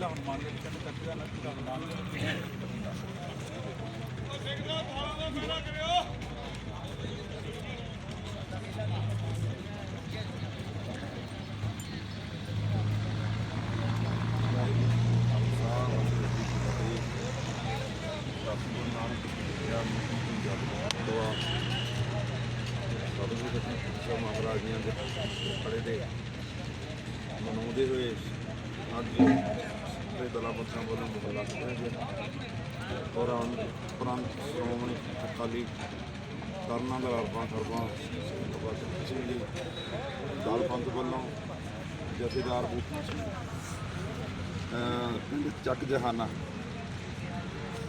ਜ਼ਿਲ੍ਹਾ ਹਨੂਮਾਨਗੜ੍ਹ ਪਿੰਡ ਕੱਟੀ ਦਾ ਨਦੀ ਦਾ ਹਨੂਮਾਨਗੜ੍ਹ ਮਹਾਰਾਜੀਆਂ ਦੇ ਖੜੇ ਦੇ ਮਨਾਉਂਦੇ ਹੋਏ ਅੱਜ ਦਲਾਂ ਬੱਚਾਂ ਵੱਲੋਂ ਮੁਹੱਲਾ ਕੀਤਾ ਗਿਆ। ਔਰ ਉਪਰੰਤ ਸ਼੍ਰੋਮਣੀ ਅਕਾਲੀ ਕਰਨਾ ਦਾ ਅਰਬਾਂ ਖਰਬਾਂ ਸਿੰਘ ਦਲ ਪੰਥ ਵੱਲੋਂ ਜਥੇਦਾਰ ਬੂਟਾ ਪਿੰਡ ਚੱਕ ਜਹਾਨਾ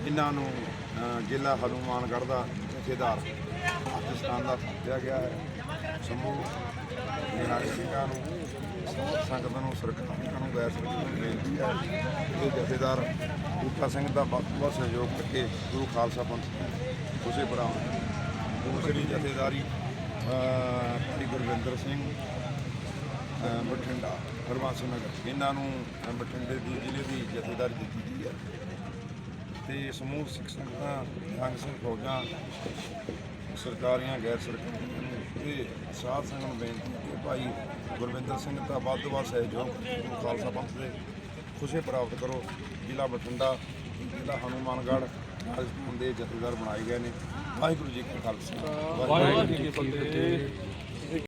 ਇਹਨਾਂ ਨੂੰ ਜ਼ਿਲ੍ਹਾ ਹਨੂਮਾਨਗੜ੍ਹ ਦਾ ਜਥੇਦਾਰ ਪਾਕਿਸਤਾਨ ਦਾ ਥਾਪਿਆ ਗਿਆ ਹੈ। ਸਮੂਹ ਨਿਹਾਰੀ ਸਿੰਘਾਂ ਨੂੰ, ਸੰਗਤਾਂ ਨੂੰ ਸਰਕਾਰ ਨੂੰ ਗੈਰ ਸਰਕਾਰੀ ਨੂੰ ਬੇਨਤੀ ਹੈ ਕਿ ਜਥੇਦਾਰ ਬੂਟਾ ਸਿੰਘ ਦਾ ਵੱਧ ਤੋਂ ਵੱਧ ਸਹਿਯੋਗ ਕਰਕੇ ਗੁਰੂ ਖਾਲਸਾ ਪੰਥ ਨੂੰ ਉਸੇ ਬਣਾਉਣ। ਦੂਸਰੀ ਜਥੇਦਾਰੀ, ਅਹ ਭਾਈ ਗੁਰਵਿੰਦਰ ਸਿੰਘ ਬਠਿੰਡਾ ਹਰਵਾਸ ਨਗਰ। ਇਹਨਾਂ ਨੂੰ ਬਠਿੰਡੇ ਦੀ ਜ਼ਿਲ੍ਹੇ ਦੀ ਜਥੇਦਾਰੀ ਦਿੱਤੀ ਗਈ ਹੈ। ਤੇ ਸਮੂਹ ਸਿੱਖ ਸੰਗਤਾਂ ਨਿਹੰਗ ਸਿੰਘ ਫੌਜਾਂ, ਸਰਕਾਰੀਆਂ ਗੈਰ ਸਰਕਾਰੀਆਂ ਨੂੰ ਤੇ ਸਾਧ ਸੰਗਤ ਨੂੰ ਬੇਨਤੀ ਹੈ ਕਿ ਭਾਈ ਗੁਰਵਿੰਦਰ ਸਿੰਘ ਦਾ ਵੱਧ ਤੋਂ ਵੱਧ ਸਹਿਯੋਗ ਗੁਰੂ ਖਾਲਸਾ ਪੰਥ ਦੇ। ਖੁਸ਼ੀ ਪ੍ਰਾਪਤ ਕਰੋ, ਜ਼ਿਲ੍ਹਾ ਬਠਿੰਡਾ, ਜ਼ਿਲ੍ਹਾ ਹਨੂਮਾਨਗੜ੍ਹ ਰਾਜਸਥਾਨ ਦੇ ਜਥੇਦਾਰ ਬਣਾਏ ਗਏ ਨੇ। ਵਾਹਿਗੁਰੂ ਜੀ ਕਾ ਖਾਲਸਾ। ਵਾਹਿਗੁਰੂ ਜੀ ਕੀ ਫਤਿਹ।